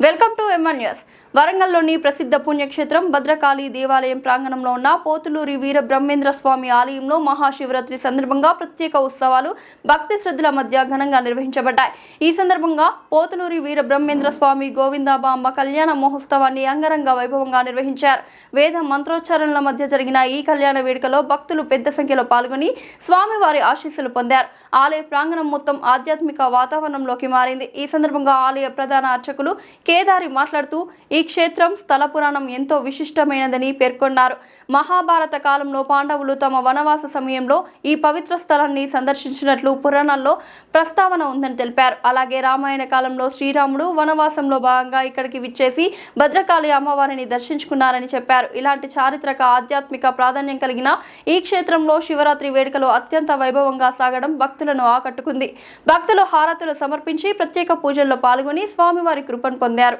Welcome to MN news వరంగల్లోని ప్రసిద్ధ పుణ్యక్షేత్రం భద్రకాళి దేవాలయం ప్రాంగణంలో ఉన్న పోతులూరి వీర బ్రహ్మేంద్ర స్వామి ఆలయంలో మహాశివరాత్రి సందర్భంగా ప్రత్యేక ఉత్సవాలు భక్తి శ్రద్ధల మధ్య ఘనంగా నిర్వహించబడ్డాయి. ఈ సందర్భంగా పోతులూరి వీర బ్రహ్మేంద్ర స్వామి గోవిందాబాంబ కళ్యాణ మహోత్సవాన్ని అంగరంగ వైభవంగా నిర్వహించారు. వేద మంత్రోచ్చారణల మధ్య జరిగిన ఈ కళ్యాణ వేడుకలో భక్తులు పెద్ద సంఖ్యలో పాల్గొని స్వామివారి ఆశీస్సులు పొందారు. ఆలయ ప్రాంగణం మొత్తం ఆధ్యాత్మిక వాతావరణంలోకి మారింది. ఈ సందర్భంగా ఆలయ ప్రధాన అర్చకులు కేదారి మాట్లాడుతూ ఈ ఈ క్షేత్రం స్థల పురాణం ఎంతో విశిష్టమైనదని పేర్కొన్నారు. మహాభారత కాలంలో పాండవులు తమ వనవాస సమయంలో ఈ పవిత్ర స్థలాన్ని సందర్శించినట్లు పురాణాల్లో ప్రస్తావన ఉందని తెలిపారు. అలాగే రామాయణ కాలంలో శ్రీరాముడు వనవాసంలో భాగంగా ఇక్కడికి విచ్చేసి భద్రకాళి అమ్మవారిని దర్శించుకున్నారని చెప్పారు. ఇలాంటి చారిత్రక ఆధ్యాత్మిక ప్రాధాన్యం కలిగిన ఈ క్షేత్రంలో శివరాత్రి వేడుకలు అత్యంత వైభవంగా సాగడం భక్తులను ఆకట్టుకుంది. భక్తులు హారతులు సమర్పించి ప్రత్యేక పూజల్లో పాల్గొని స్వామివారి కృపను పొందారు.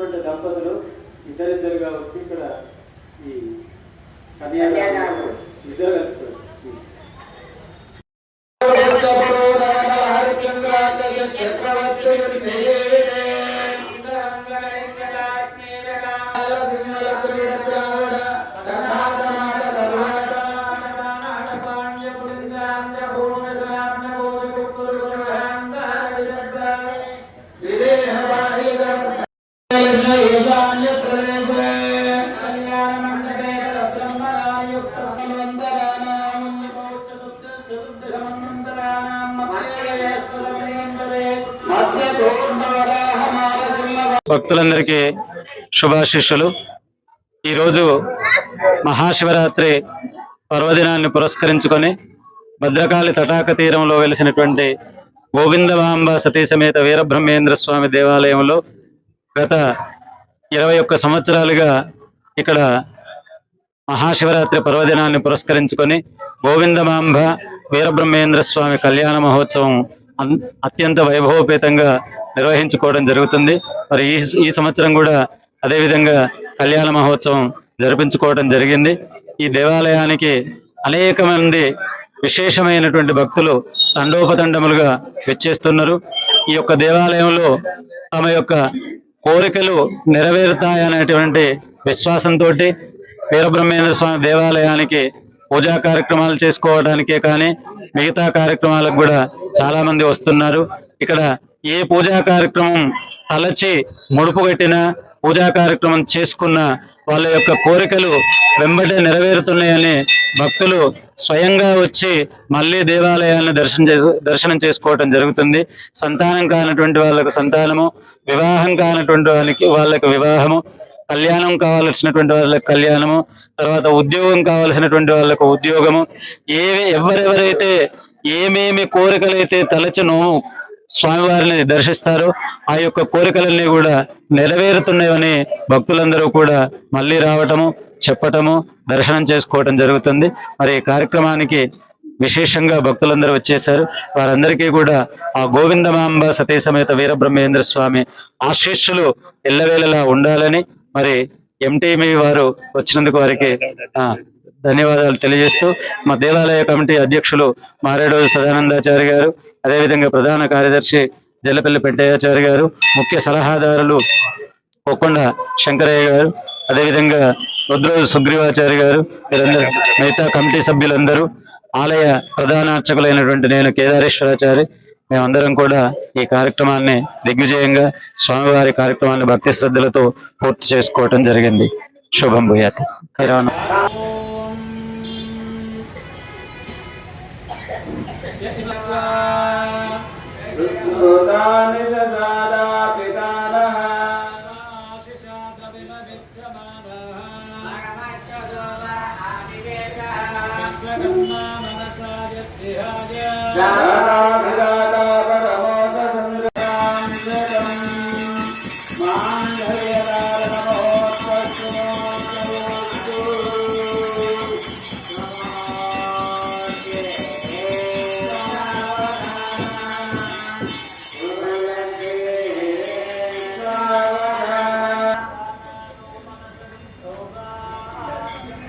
కూర్చున్నటువంటి దంపతులు ఇద్దరిద్దరుగా వచ్చి ఇక్కడ ఈ కన్యాదానం ఇద్దరు భక్తులందరికీ శుభాశిష్యులు. ఈరోజు మహాశివరాత్రి పర్వదినాన్ని పురస్కరించుకొని భద్రకాళి తటాక తీరంలో వెలిసినటువంటి గోవిందవాంబ సతీ సమేత వీరబ్రహ్మేంద్ర స్వామి దేవాలయంలో గత ఇరవై ఒక్క సంవత్సరాలుగా ఇక్కడ మహాశివరాత్రి పర్వదినాన్ని పురస్కరించుకొని గోవిందమాంబ వీరబ్రహ్మేంద్ర స్వామి కళ్యాణ మహోత్సవం అత్యంత వైభవపేతంగా నిర్వహించుకోవడం జరుగుతుంది. మరి ఈ ఈ సంవత్సరం కూడా అదేవిధంగా కళ్యాణ మహోత్సవం జరిపించుకోవడం జరిగింది. ఈ దేవాలయానికి అనేక మంది విశేషమైనటువంటి భక్తులు తండోపతండములుగా వచ్చేస్తున్నారు. ఈ యొక్క దేవాలయంలో తమ యొక్క కోరికలు నెరవేరుతాయనేటువంటి విశ్వాసంతో వీరబ్రహ్మేంద్ర స్వామి దేవాలయానికి పూజా కార్యక్రమాలు చేసుకోవడానికే కానీ మిగతా కార్యక్రమాలకు కూడా చాలామంది వస్తున్నారు. ఇక్కడ ఏ పూజా కార్యక్రమం తలచి ముడుపు కట్టిన పూజా కార్యక్రమం చేసుకున్న వాళ్ళ యొక్క కోరికలు వెంబడే నెరవేరుతున్నాయని భక్తులు స్వయంగా వచ్చి మళ్ళీ దేవాలయాలను దర్శనం చేసు దర్శనం చేసుకోవటం జరుగుతుంది. సంతానం కానటువంటి వాళ్ళకు సంతానము వివాహం కానటువంటి వాళ్ళకి వాళ్ళకి వివాహము కళ్యాణం కావాల్సినటువంటి వాళ్ళకి కళ్యాణము తర్వాత ఉద్యోగం కావాల్సినటువంటి వాళ్ళకు ఉద్యోగము ఏవి ఎవరెవరైతే ఏమేమి కోరికలైతే తలచి నోము స్వామివారిని దర్శిస్తారు. ఆ యొక్క కోరికలన్నీ కూడా నెరవేరుతున్నాయని భక్తులందరూ కూడా మళ్ళీ రావటము చెప్పటము దర్శనం చేసుకోవటం జరుగుతుంది. మరి ఈ కార్యక్రమానికి విశేషంగా భక్తులందరూ వచ్చేశారు. వారందరికీ కూడా ఆ గోవిందమాంబ సతీ సమేత వీరబ్రహ్మేంద్ర స్వామి ఆశీస్సులు ఎల్లవేళలా ఉండాలని మరి ఎంటీవీ వారు వచ్చినందుకు వారికి ధన్యవాదాలు తెలియజేస్తూ మా దేవాలయ కమిటీ అధ్యక్షులు మారేడు సదానందాచారి గారు అదేవిధంగా ప్రధాన కార్యదర్శి జల్లపల్లి పెంటయ్యాచారి గారు ముఖ్య సలహాదారులు కొక్కొండ శంకరయ్య గారు అదేవిధంగా రుద్రోజు సుగ్రీవాచారి గారు వీరందరూ మిగతా కమిటీ సభ్యులందరూ ఆలయ ప్రధాన అర్చకులైనటువంటి నేను కేదారేశ్వరాచారి మేమందరం కూడా ఈ కార్యక్రమాన్ని దిగ్విజయంగా స్వామివారి కార్యక్రమాన్ని భక్తి శ్రద్ధలతో పూర్తి చేసుకోవటం జరిగింది. శుభం భూయాతి. కిరాణా సదా పితానః జానాభిరాతా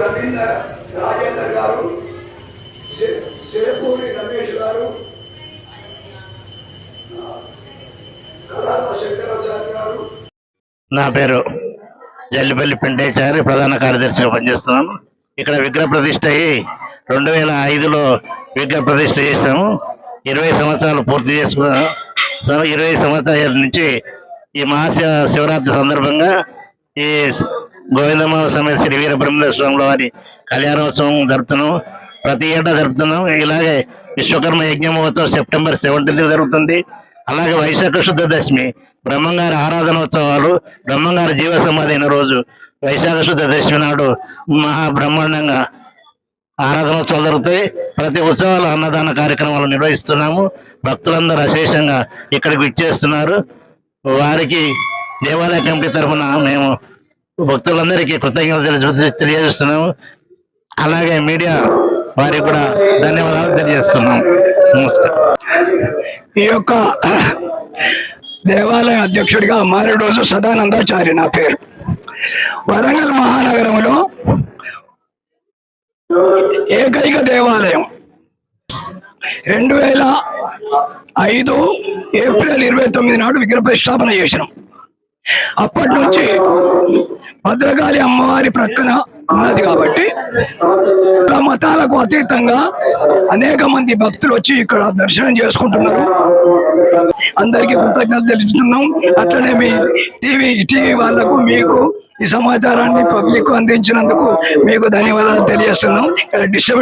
రవీంద్ర రాజేందర్ గారు రమేష్ గారు నా పేరు జల్లిపల్లి పెంటేచారి ప్రధాన కార్యదర్శిగా పనిచేస్తున్నాను. ఇక్కడ విగ్రహ ప్రతిష్ట అయ్యి రెండు వేల ఐదులో విగ్రహ ప్రతిష్ట చేశాము. ఇరవై సంవత్సరాలు పూర్తి చేసుకున్న ఇరవై సంవత్సరాల నుంచి ఈ మహాశివ శివరాత్రి సందర్భంగా ఈ గోవిందమ్మ సమేత శ్రీ వీరబ్రహ్మేశ్వర స్వాముల వారి కళ్యాణోత్సవం జరుపుతున్నాం. ప్రతి ఏటా జరుపుతున్నాం. ఇలాగే విశ్వకర్మ యజ్ఞమోత్సవం సెప్టెంబర్ సెవెంటీన్త్ జరుగుతుంది. అలాగే వైశాఖ శుద్ధ దశమి బ్రహ్మంగారి ఆరాధనోత్సవాలు బ్రహ్మంగారి జీవ సమాధి అయిన రోజు వైశాఖ శుద్ధ దశమి నాడు మహా బ్రహ్మాండంగా ఆరాధనోత్సవాలు జరుగుతాయి. ప్రతి ఉత్సవాలు అన్నదాన కార్యక్రమాలు నిర్వహిస్తున్నాము. భక్తులందరూ అశేషంగా ఇక్కడికి విచ్చేస్తున్నారు. వారికి దేవాలయ కమిటీ తరఫున మేము భక్తులందరికీ కృతజ్ఞతలు తెలియజేస్తున్నాము. అలాగే మీడియా వారికి కూడా ధన్యవాదాలు తెలియజేస్తున్నాం నమస్కారం. ఈ యొక్క దేవాలయ అధ్యక్షుడిగా మారేడోజు సదానందాచారి నా పేరు. వరంగల్ మహానగరంలో ఏకైక దేవాలయం. రెండు వేల ఐదు ఏప్రిల్ ఇరవై తొమ్మిది నాడు విగ్రహ ప్రతిష్టాపన చేసినాం అప్పటి నుంచి భద్రకాళి అమ్మవారి ప్రక్కన ఉన్నది కాబట్టి మతాలకు అతీతంగా అనేక మంది భక్తులు వచ్చి ఇక్కడ దర్శనం చేసుకుంటున్నారు. అందరికీ కృతజ్ఞతలు తెలుపుతున్నాం. అట్లనే మీ టీవీ టీవీ వాళ్ళకు మీకు ఈ సమాచారాన్ని పబ్లిక్ అందించినందుకు మీకు ధన్యవాదాలు తెలియజేస్తున్నాం. ఇక్కడ డిస్టర్బ్